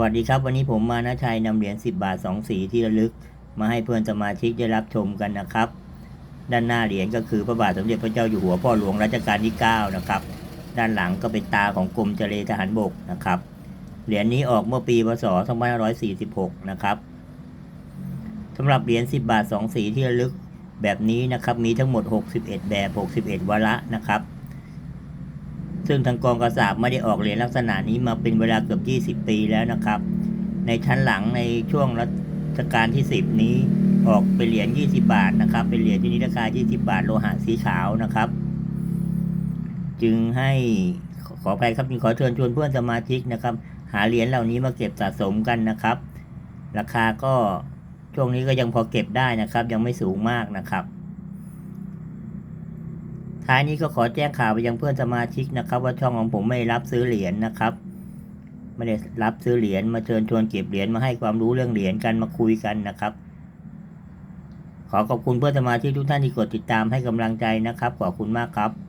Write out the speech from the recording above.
วัสดีครับ วันนี้ผมมานะชัยนำเหรียญ 10 บาท 2 สีที่ระลึก มาให้เพื่อนสมาชิกได้รับชมกันนะครับ ด้านหน้าเหรียญก็คือพระบาทสมเด็จพระเจ้าอยู่หัวพ่อหลวงรัชกาลที่ 9 นะครับ ด้านหลังก็เป็นตาของกรมเจรทหารบกนะครับ เหรียญนี้ออกเมื่อปีพศ 2546 นะครับสำหรับเหรียญ 10 บาท 2 สีที่ระลึกแบบนี้นะครับ มีทั้งหมด 61 แบบ 61 วาระนะครับ ซึ่งทางกองกระสาบไม่ได้ออกเหรียญลักษณะนี้มาเป็นเวลาเกือบ 20 ปีแล้วนะครับ ในชั้นหลังในช่วงรัชกาลที่ 10 นี้ออกเป็นเหรียญ 20 บาทนะครับ เป็นเหรียญที่นิราคา 20 บาทโลหะสีขาวนะครับ จึงให้ขอขออภัยครับจึงขอเชิญชวนเพื่อนสมาชิกนะครับ หาเหรียญเหล่านี้มาเก็บสะสมกันนะครับ ราคาก็ช่วงนี้ก็ยังพอเก็บได้นะครับ ยังไม่สูงมากนะครับ ท้ายนี้ก็ขอแจ้งข่าวไปยังเพื่อนสมาชิกนะครับ ว่าช่องของผมไม่รับซื้อเหรียญนะครับ ไม่ได้รับซื้อเหรียญมาเชิญชวนเก็บเหรียญมาให้ความรู้เรื่องเหรียญกันมาคุยกันนะครับ ขอขอบคุณเพื่อนสมาชิกทุกท่านที่กดติดตามให้กำลังใจนะครับ ขอบคุณมากครับ